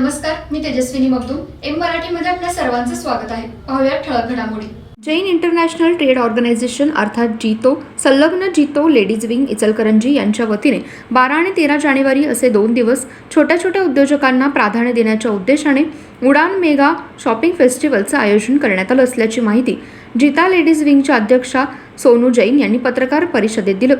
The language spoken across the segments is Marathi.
नमस्कार मी तेजस्विनी मगदूम. एम मराठीमध्ये आपल्या सर्वांचं स्वागत आहे. पाहूया ठळक घडामोडी. जैन इंटरनॅशनल ट्रेड ऑर्गनायझेशन अर्थात जितो संलग्न जितो लेडीज विंग इचलकरंजी यांच्या वतीने बारा आणि तेरा जानेवारी असे दोन दिवस छोट्या छोट्या उद्योजकांना प्राधान्य देण्याच्या उद्देशाने उडान मेगा शॉपिंग फेस्टिवलचं आयोजन करण्यात आलं असल्याची माहिती जिता लेडीज विंगच्या अध्यक्षा सोनू जैन यांनी पत्रकार परिषदेत दिलं.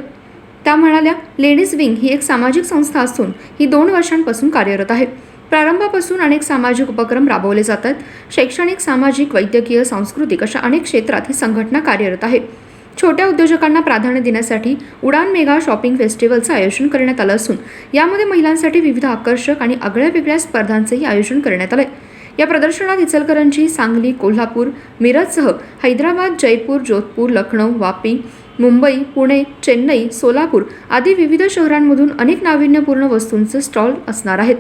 त्या म्हणाल्या लेडीज विंग ही एक सामाजिक संस्था असून ही दोन वर्षांपासून कार्यरत आहे. प्रारंभापासून अनेक सामाजिक उपक्रम राबवले जातात. शैक्षणिक सामाजिक वैद्यकीय सांस्कृतिक अशा अनेक क्षेत्रात ही संघटना कार्यरत आहे. छोट्या उद्योजकांना प्राधान्य देण्यासाठी उडान मेगा शॉपिंग फेस्टिवलचं आयोजन करण्यात आलं असून यामध्ये महिलांसाठी विविध आकर्षक आणि आगळ्या वेगळ्या स्पर्धांचंही आयोजन करण्यात आलं या प्रदर्शनात इचलकरंजी सांगली कोल्हापूर मिरजसह हैदराबाद जयपूर जोधपूर लखनौ वापी मुंबई पुणे चेन्नई सोलापूर आदी विविध शहरांमधून अनेक नाविन्यपूर्ण वस्तूंचे स्टॉल असणार आहेत.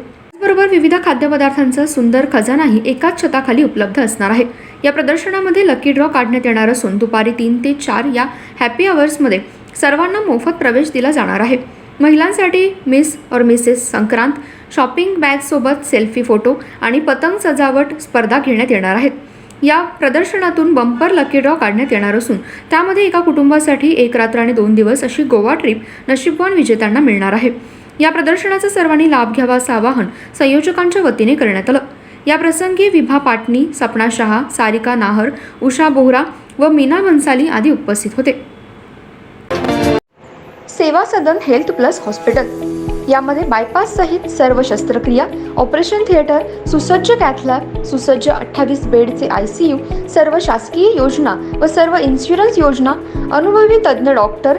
त्याचबरोबर विविध खाद्यपदार्थांचा सुंदर खजानाही एकाच छताखाली उपलब्ध असणार आहे. या प्रदर्शनामध्ये लकी ड्रॉ काढण्यात येणार असून दुपारी तीन ते चार या हॅपी अवर्समध्ये सर्वांना मोफत प्रवेश दिला जाणार आहे. महिलांसाठी मिस और मिसेस संक्रांत शॉपिंग बॅगसोबत सेल्फी फोटो आणि पतंग सजावट स्पर्धा घेण्यात येणार आहेत. या प्रदर्शनातून बंपर लकी ड्रॉ काढण्यात येणार असून त्यामध्ये एका कुटुंबासाठी एक रात्र आणि दोन दिवस अशी गोवा ट्रिप नशीबवान विजेत्यांना मिळणार आहे. या प्रदर्शनाचा सर्वांनी लाभ घ्यावा असं आवाहन संयोजकांच्या वतीने करण्यात आलं. या प्रसंगी विभा पाटणी सपना शहा सारिका नाहर उषा बोहरा व मीना भन्साली आदी उपस्थित होते. Seva Sadan health plus hospital. यामध्ये बायपास सहित सर्व शस्त्रक्रिया ऑपरेशन थिएटर सुसज्ज कॅथलॅब सुसज्ज अठ्ठावीस बेडचे आय सी यू सर्व शासकीय योजना व सर्व इन्शुरन्स योजना अनुभवी तज्ज्ञ doctor